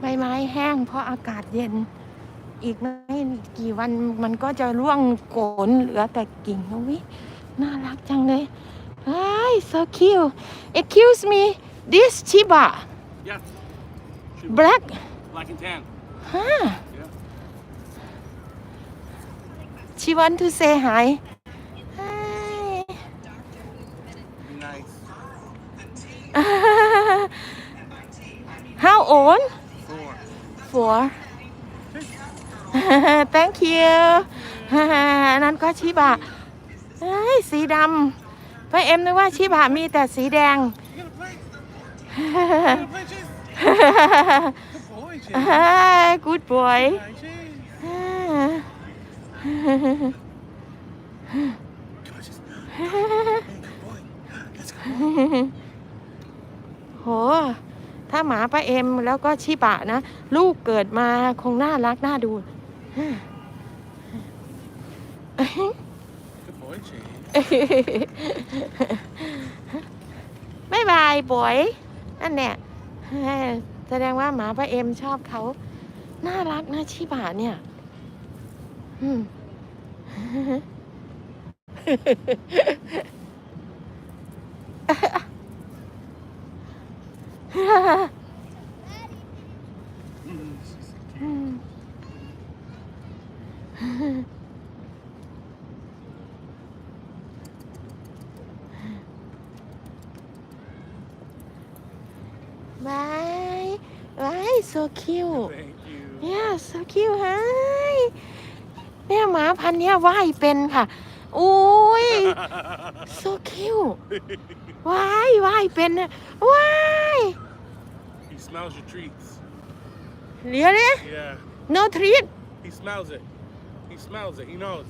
ใบไม้แห้งเพราะอากาศเย็น อีกไม่กี่วันมันก็จะร่วงโกนเหลือแต่กิ่งอุ๊ยน่ารักจังเลยไอ้ so cute excuse me this Chiba Yes. Shoot. black Black and tan. huh Yeah. she want to say hi hi Be nice. how old Four. Four thank you อันนั้นก็ชิบะเอ้ยสีดำป้าเอ็มนึกว่าชิบะมีแต่สีแดง You gonna play? You gonna play, Chase? Good boy, Chase. ถ้าหมาป้าเอ็มแล้วก็ชิบะนะ ลูกเกิดมาคงน่ารักน่าดู Good boy, Chase. ไม่บายบอยนั่นเนี่ยแสดงว่าหมาป้าเอ็มชอบเขาน่ารักนะชิบะเนี่ยอืม Mm, she's so cute. อืม บายบาย so cute Thank you. yeah so cute ฮยเนี่ยหมาพันธุ์เนี้ยว่ายเป็นค่ะโอ้ย so cute ว่ายว่ายเป็นนะว่าย he smells your treats. เดี๋ยวเนี่ย Yeah. no treat He smells it. He smells it. He knows.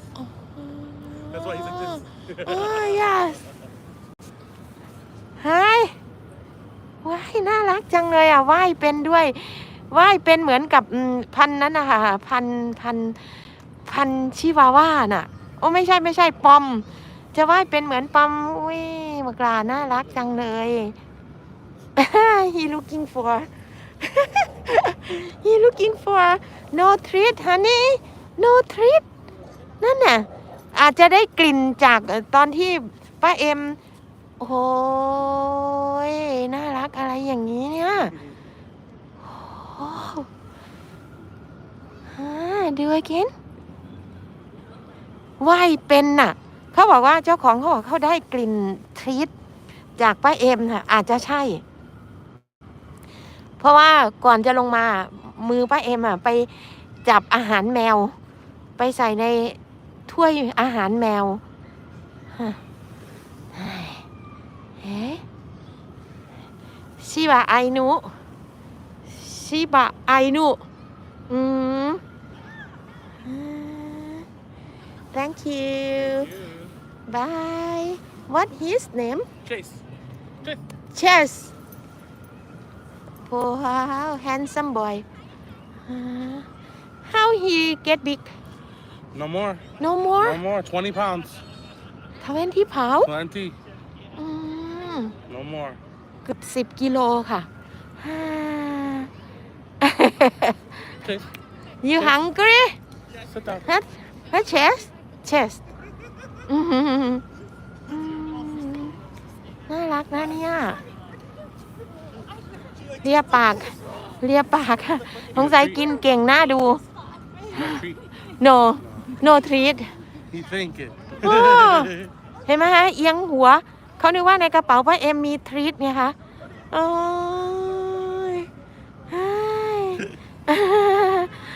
That's why he's like this. โอ้ yes เฮ้ยว่ายน่ารักจังเลยอะว่ายเป็นด้วยว่ายเป็นเหมือนกับอืมพันธุ์นั้นนะคะพันธุ์พันธุ์พันธุ์ชิวาว่าน่ะ โอ้ไม่ใช่ไม่ใช่ปอม จะว่ายเป็นเหมือนปอมอุ้ยมากลาน่ารักจังเลย he looking for he looking for no treat honey no treat นั่นน่ะอาจจะได้กลิ่นจากตอนที่ป้าเอ็ม โอ้ยน่ารักอะไรอย่างนี้เนี่ยโอ้ดูไอ้กินว่ายเป็นน่ะ เขาบอกว่าเจ้าของเขาบอกเขาได้กลิ่นทรีตจากป้าเอ็มน่ะอาจจะใช่ เพราะว่าก่อนจะลงมามือป้าเอ็มอะไปจับอาหารแมว ไปใส่ในถ้วยอาหารแมวฮะเฮ้ชิบะไอนุชิบะไอนุอืมอ่า thank you bye what his name Chase. Chase. Chess wow handsome boy Ah, how he get big No more. no more No more. 20 pounds. 20 pound Plenty. อืม No more. เกือบสิบกิโลค่ะฮ่า Chase. you hungry Sit down. what what chest chest อืมน่ารักนะเนี่ย เลียปาก เลียปากสงสัยกินเก่งหน้าดู no no treat เห็นไหมฮะเอียงหัว เขานึกว่าในกระเป๋าว่าเอ็มมีทรีตเนี่ยคะโอ้ย